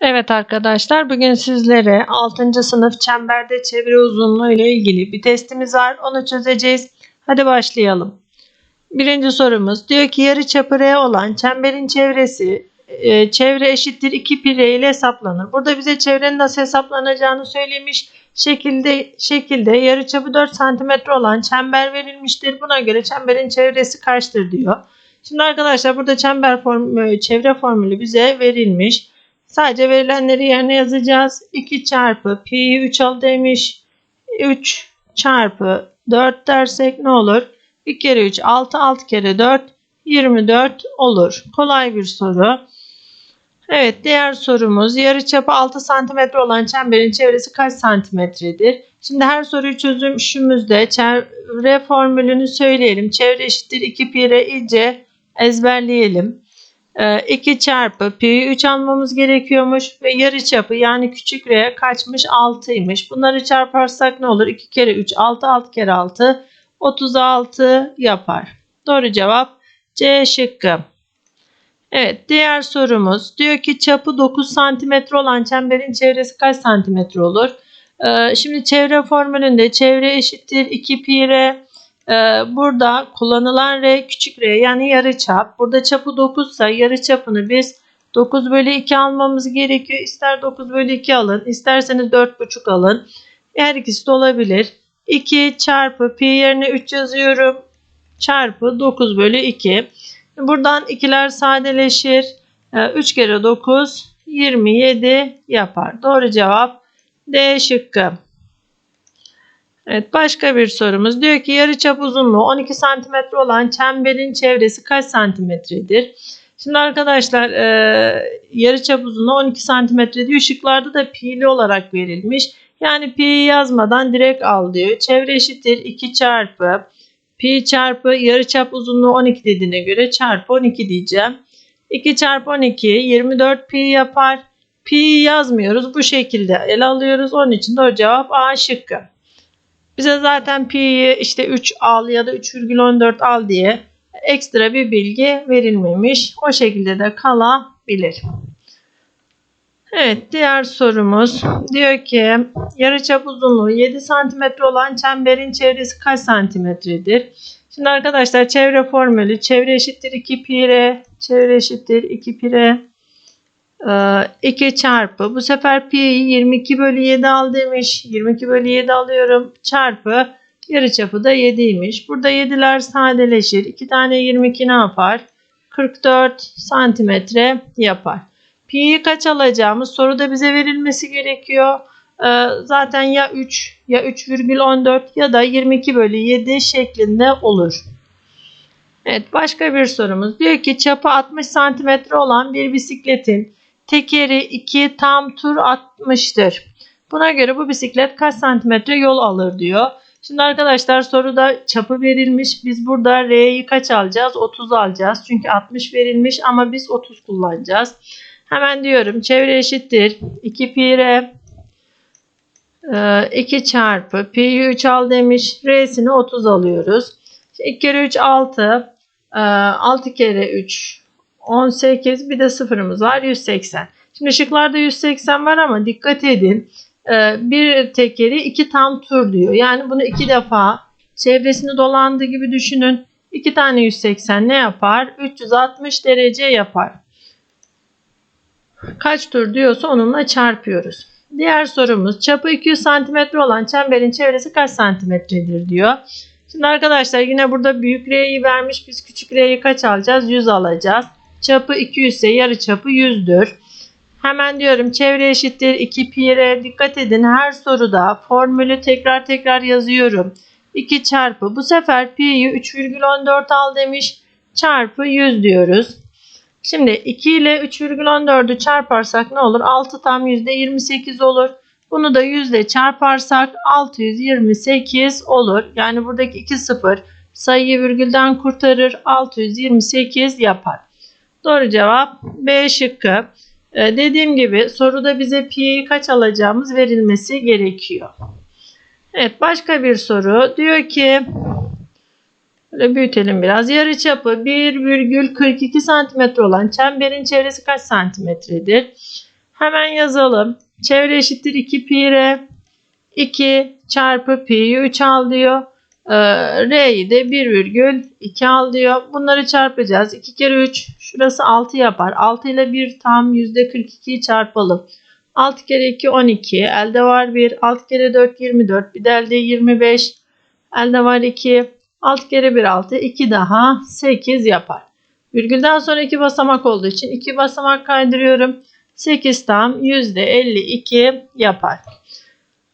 Evet arkadaşlar bugün sizlere 6. sınıf çemberde çevre uzunluğu ile ilgili bir testimiz var. Onu çözeceğiz. Hadi başlayalım. Birinci sorumuz diyor ki yarıçapı R olan çemberin çevresi e, çevre eşittir 2 pi R ile hesaplanır. Burada bize çevrenin nasıl hesaplanacağını söylemiş. Şekilde şekilde yarıçapı 4 cm olan çember verilmiştir. Buna göre çemberin çevresi kaçtır diyor. Şimdi arkadaşlar burada çember form, çevre formülü bize verilmiş. Sadece verilenleri yerine yazacağız. 2 çarpı pi 3 al demiş. 3 çarpı 4 dersek ne olur? 1 kere 3 6 6 kere 4 24 olur. Kolay bir soru. Evet diğer sorumuz yarıçapı 6 cm olan çemberin çevresi kaç santimetredir? Şimdi her soruyu çözümümüzde çevre formülünü söyleyelim. Çevre eşittir 2 pi r iyice ezberleyelim. 2 ee, çarpı pi 3 almamız gerekiyormuş ve yarı çapı yani küçük r kaçmış 6'ymış. Bunları çarparsak ne olur? 2 kere 3 6 6 kere 6 36 yapar. Doğru cevap C şıkkı. Evet diğer sorumuz diyor ki çapı 9 cm olan çemberin çevresi kaç santimetre olur? Ee, şimdi çevre formülünde çevre eşittir 2 pi r burada kullanılan R küçük R yani yarı çap. Burada çapı 9 ise yarı çapını biz 9 bölü 2 almamız gerekiyor. İster 9 bölü 2 alın isterseniz 4,5 alın. Her ikisi de olabilir. 2 çarpı pi yerine 3 yazıyorum. Çarpı 9 bölü 2. Buradan ikiler sadeleşir. 3 ee, kere 9 27 yapar. Doğru cevap D şıkkı. Evet başka bir sorumuz. Diyor ki yarıçap uzunluğu 12 cm olan çemberin çevresi kaç santimetredir? Şimdi arkadaşlar e, yarıçap uzunluğu 12 cm diyor. Şıklarda da pi'li olarak verilmiş. Yani pi'yi yazmadan direkt al diyor. Çevre eşittir 2 çarpı pi çarpı yarıçap uzunluğu 12 dediğine göre çarpı 12 diyeceğim. 2 çarpı 12 24 pi yapar. Pi yazmıyoruz. Bu şekilde ele alıyoruz. Onun için doğru cevap A şıkkı. Bize zaten pi'yi işte 3 al ya da 3,14 al diye ekstra bir bilgi verilmemiş. O şekilde de kalabilir. Evet diğer sorumuz diyor ki yarıçap uzunluğu 7 cm olan çemberin çevresi kaç santimetredir? Şimdi arkadaşlar çevre formülü çevre eşittir 2 pi r çevre eşittir 2 pi r 2 ee, çarpı bu sefer pi 22 bölü 7 al demiş. 22 bölü 7 alıyorum. Çarpı yarıçapı da 7'ymiş. Burada 7'ler sadeleşir. 2 tane 22 ne yapar? 44 santimetre yapar. Pi'yi kaç alacağımız soruda bize verilmesi gerekiyor. Ee, zaten ya 3 ya 3,14 ya da 22 bölü 7 şeklinde olur. Evet başka bir sorumuz. Diyor ki çapı 60 santimetre olan bir bisikletin tekeri 2 tam tur atmıştır. Buna göre bu bisiklet kaç santimetre yol alır diyor. Şimdi arkadaşlar soruda çapı verilmiş. Biz burada R'yi kaç alacağız? 30 alacağız. Çünkü 60 verilmiş ama biz 30 kullanacağız. Hemen diyorum çevre eşittir. 2 pi R 2 ee, çarpı pi 3 al demiş. R'sini 30 alıyoruz. 2 kere 3 6. 6 kere 3 18 bir de sıfırımız var 180. Şimdi şıklarda 180 var ama dikkat edin. Ee, bir tekeri iki tam tur diyor. Yani bunu iki defa çevresini dolandığı gibi düşünün. İki tane 180 ne yapar? 360 derece yapar. Kaç tur diyorsa onunla çarpıyoruz. Diğer sorumuz çapı 200 cm olan çemberin çevresi kaç santimetredir diyor. Şimdi arkadaşlar yine burada büyük R'yi vermiş. Biz küçük R'yi kaç alacağız? 100 alacağız. Çapı 200 ise yarı çapı 100'dür. Hemen diyorum çevre eşittir 2 pi r. Dikkat edin her soruda formülü tekrar tekrar yazıyorum. 2 çarpı bu sefer pi'yi 3,14 al demiş. Çarpı 100 diyoruz. Şimdi 2 ile 3,14'ü çarparsak ne olur? 6 tam %28 olur. Bunu da 100 ile çarparsak 628 olur. Yani buradaki 2 sıfır sayıyı virgülden kurtarır. 628 yapar. Doğru cevap B şıkkı. Ee, dediğim gibi soruda bize pi'yi kaç alacağımız verilmesi gerekiyor. Evet başka bir soru. Diyor ki Böyle büyütelim biraz. Yarı çapı 1,42 cm olan çemberin çevresi kaç santimetredir? Hemen yazalım. Çevre eşittir 2 pi r. 2 çarpı pi'yi 3 al diyor. Ee, R'yi de 1,2 al diyor. Bunları çarpacağız. 2 kere 3 şurası 6 yapar. 6 ile 1 tam %42'yi çarpalım. 6 kere 2 12. Elde var 1. 6 kere 4 24. Bir de elde 25. Elde var 2. 6 kere 1 6. 2 daha 8 yapar. Virgülden sonra 2 basamak olduğu için 2 basamak kaydırıyorum. 8 tam %52 yapar.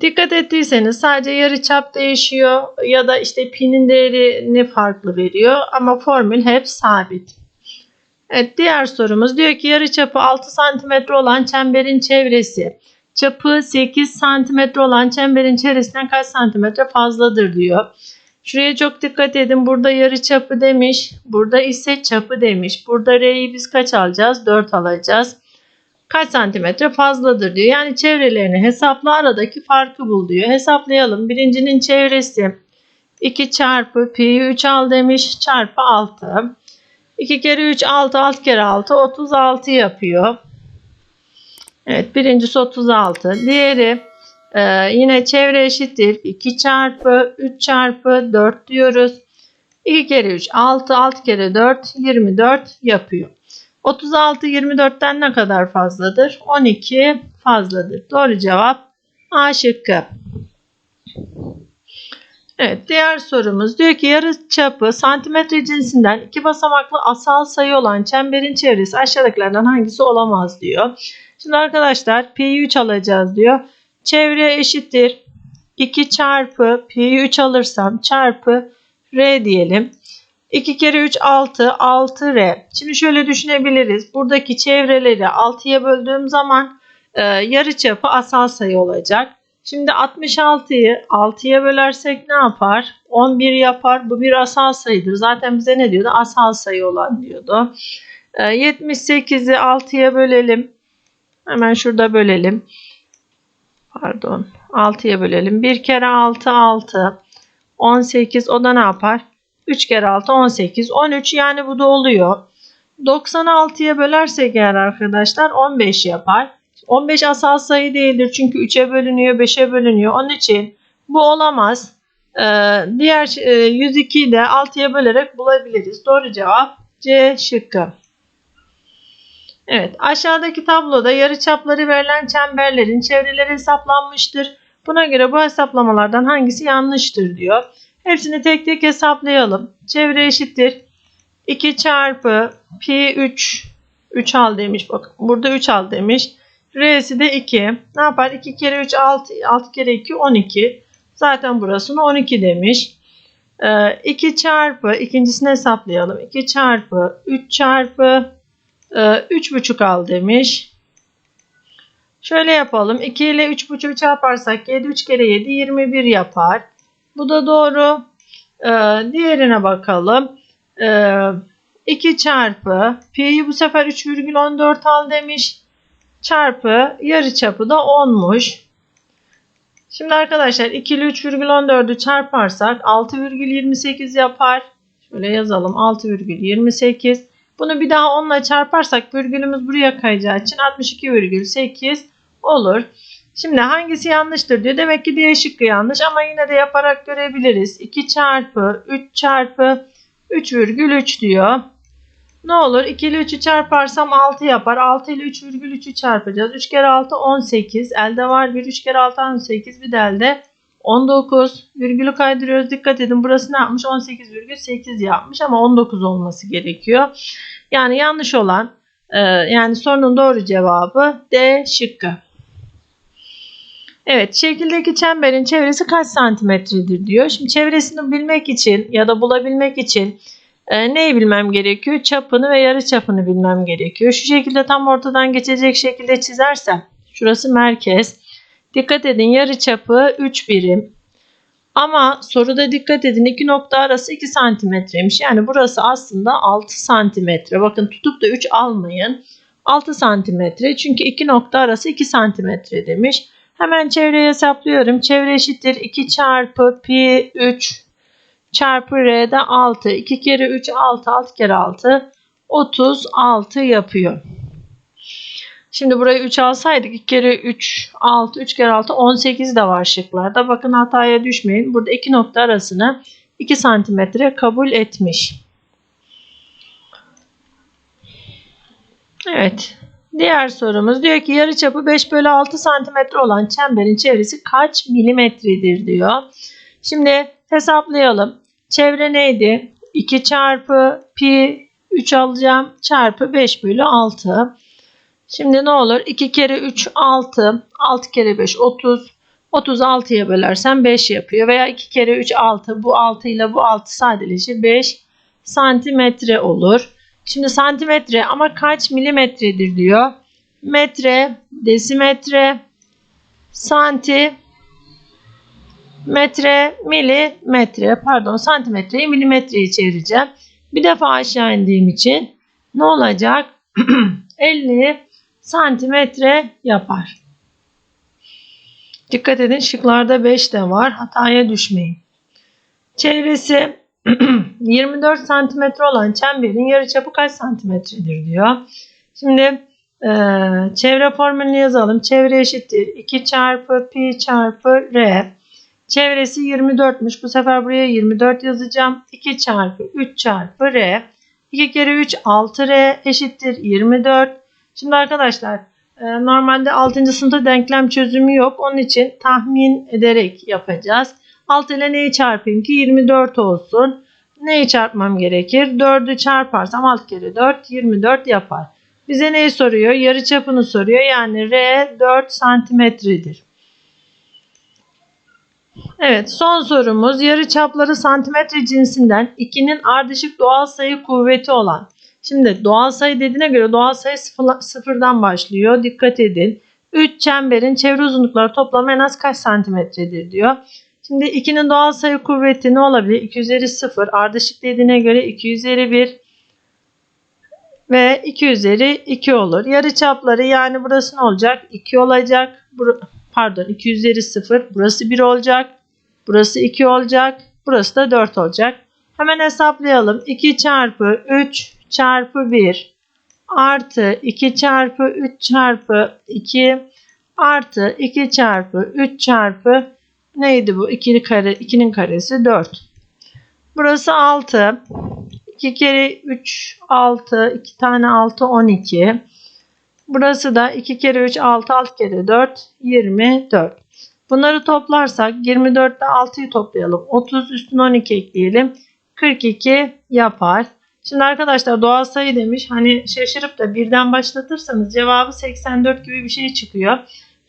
Dikkat ettiyseniz sadece yarı çap değişiyor ya da işte pinin değerini farklı veriyor ama formül hep sabit. Evet diğer sorumuz diyor ki yarı çapı 6 cm olan çemberin çevresi çapı 8 cm olan çemberin çevresinden kaç santimetre fazladır diyor. Şuraya çok dikkat edin. Burada yarı çapı demiş. Burada ise çapı demiş. Burada R'yi biz kaç alacağız? 4 alacağız kaç santimetre fazladır diyor. Yani çevrelerini hesapla aradaki farkı bul diyor. Hesaplayalım. Birincinin çevresi 2 çarpı pi 3 al demiş çarpı 6. 2 kere 3 6 6 kere 6 36 yapıyor. Evet birincisi 36. Diğeri e, yine çevre eşittir. 2 çarpı 3 çarpı 4 diyoruz. 2 kere 3 6 6 kere 4 24 yapıyor. 36 24'ten ne kadar fazladır? 12 fazladır. Doğru cevap A şıkkı. Evet diğer sorumuz diyor ki yarı çapı santimetre cinsinden iki basamaklı asal sayı olan çemberin çevresi aşağıdakilerden hangisi olamaz diyor. Şimdi arkadaşlar pi 3 alacağız diyor. Çevre eşittir 2 çarpı pi 3 alırsam çarpı r diyelim. 2 kere 3 6 6R. Şimdi şöyle düşünebiliriz. Buradaki çevreleri 6'ya böldüğüm zaman e, yarıçapı asal sayı olacak. Şimdi 66'yı 6'ya bölersek ne yapar? 11 yapar. Bu bir asal sayıdır. Zaten bize ne diyordu? Asal sayı olan diyordu. E, 78'i 6'ya bölelim. Hemen şurada bölelim. Pardon. 6'ya bölelim. 1 kere 6 6. 18 o da ne yapar? 3 kere 6 18. 13 yani bu da oluyor. 96'ya bölersek eğer arkadaşlar 15 yapar. 15 asal sayı değildir çünkü 3'e bölünüyor 5'e bölünüyor. Onun için bu olamaz. Ee, diğer 102'yi e, de 6'ya bölerek bulabiliriz. Doğru cevap C şıkkı. Evet aşağıdaki tabloda yarıçapları verilen çemberlerin çevreleri hesaplanmıştır. Buna göre bu hesaplamalardan hangisi yanlıştır diyor. Hepsini tek tek hesaplayalım. Çevre eşittir. 2 çarpı pi 3. 3 al demiş. Bakın burada 3 al demiş. R'si de 2. Ne yapar? 2 kere 3 6. 6 kere 2 12. Zaten burasını 12 demiş. 2 ee, çarpı ikincisini hesaplayalım. 2 çarpı 3 çarpı 3,5 e, al demiş. Şöyle yapalım. 2 ile 3,5 çarparsak 7 3 kere 7 21 yapar. Bu da doğru. Ee, diğerine bakalım. Ee, 2 çarpı pi'yi bu sefer 3,14 al demiş. Çarpı yarı çapı da 10'muş. Şimdi arkadaşlar 2 ile 3,14'ü çarparsak 6,28 yapar. Şöyle yazalım 6,28. Bunu bir daha 10 ile çarparsak virgülümüz buraya kayacağı için 62,8 olur. Şimdi hangisi yanlıştır diyor. Demek ki D şıkkı yanlış ama yine de yaparak görebiliriz. 2 çarpı 3 çarpı 3,3 diyor. Ne olur 2 ile 3'ü çarparsam 6 yapar. 6 ile 3,3'ü çarpacağız. 3 kere 6 18. Elde var 1. 3 kere 6 18. Bir de elde 19. Virgülü kaydırıyoruz. Dikkat edin burası ne yapmış? 18,8 yapmış ama 19 olması gerekiyor. Yani yanlış olan e, yani sorunun doğru cevabı D şıkkı. Evet şekildeki çemberin çevresi kaç santimetredir diyor. Şimdi çevresini bilmek için ya da bulabilmek için e, neyi bilmem gerekiyor? Çapını ve yarı çapını bilmem gerekiyor. Şu şekilde tam ortadan geçecek şekilde çizersem şurası merkez. Dikkat edin yarı çapı 3 birim. Ama soruda dikkat edin iki nokta arası 2 santimetreymiş. Yani burası aslında 6 santimetre. Bakın tutup da 3 almayın. 6 santimetre çünkü iki nokta arası 2 santimetre demiş. Hemen çevreyi hesaplıyorum. Çevre eşittir 2 çarpı pi 3 çarpı r'de 6. 2 kere 3 6 6 kere 6 36 yapıyor. Şimdi burayı 3 alsaydık 2 kere 3 6 3 kere 6 18 de var şıklarda. Bakın hataya düşmeyin. Burada iki nokta arasını 2 santimetre kabul etmiş. Evet. Diğer sorumuz diyor ki yarıçapı 5 bölü 6 santimetre olan çemberin çevresi kaç milimetredir diyor. Şimdi hesaplayalım. Çevre neydi? 2 çarpı pi 3 alacağım çarpı 5 bölü 6. Şimdi ne olur? 2 kere 3 6. 6 kere 5 30. 36'ya bölersen 5 yapıyor. Veya 2 kere 3 6. Bu 6 ile bu 6 sadeleşir. 5 santimetre olur. Şimdi santimetre ama kaç milimetredir diyor. Metre, desimetre, santi, metre, milimetre. Pardon santimetreyi milimetreye çevireceğim. Bir defa aşağı indiğim için ne olacak? 50 santimetre yapar. Dikkat edin şıklarda 5 de var. Hataya düşmeyin. Çevresi 24 santimetre olan çemberin yarıçapı kaç santimetredir diyor. Şimdi e, çevre formülünü yazalım. Çevre eşittir 2 çarpı pi çarpı r. Çevresi 24'müş. Bu sefer buraya 24 yazacağım. 2 çarpı 3 çarpı r. 2 kere 3 6r eşittir 24. Şimdi arkadaşlar e, normalde 6. sınıfta denklem çözümü yok. Onun için tahmin ederek yapacağız. 6 ile neyi çarpayım ki 24 olsun. Neyi çarpmam gerekir? 4'ü çarparsam 6 kere 4 24 yapar. Bize neyi soruyor? Yarı çapını soruyor. Yani R 4 santimetredir. Evet son sorumuz yarı çapları santimetre cinsinden 2'nin ardışık doğal sayı kuvveti olan. Şimdi doğal sayı dediğine göre doğal sayı sıfır, sıfırdan başlıyor. Dikkat edin. 3 çemberin çevre uzunlukları toplamı en az kaç santimetredir diyor. Şimdi 2'nin doğal sayı kuvveti ne olabilir? 2 üzeri 0 ardışık dediğine göre 2 üzeri 1 ve 2 üzeri 2 olur. Yarı çapları yani burası ne olacak? 2 olacak. Bur pardon 2 üzeri 0 burası 1 olacak. Burası 2 olacak. Burası da 4 olacak. Hemen hesaplayalım. 2 çarpı 3 çarpı 1 artı 2 çarpı 3 çarpı 2 artı 2 çarpı 3 çarpı neydi bu? 2'nin kare, 2'nin karesi 4. Burası 6. 2 kere 3 6. 2 tane 6 12. Burası da 2 kere 3 6 6 kere 4 24. Bunları toplarsak 24'te 6'yı toplayalım. 30 üstüne 12 ekleyelim. 42 yapar. Şimdi arkadaşlar doğal sayı demiş. Hani şaşırıp da birden başlatırsanız cevabı 84 gibi bir şey çıkıyor.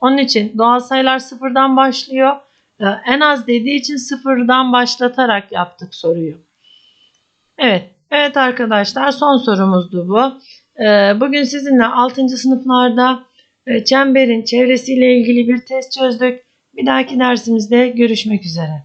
Onun için doğal sayılar sıfırdan başlıyor. Ee, en az dediği için sıfırdan başlatarak yaptık soruyu. Evet. Evet arkadaşlar son sorumuzdu bu. Ee, bugün sizinle 6. sınıflarda e, çemberin çevresiyle ilgili bir test çözdük. Bir dahaki dersimizde görüşmek üzere.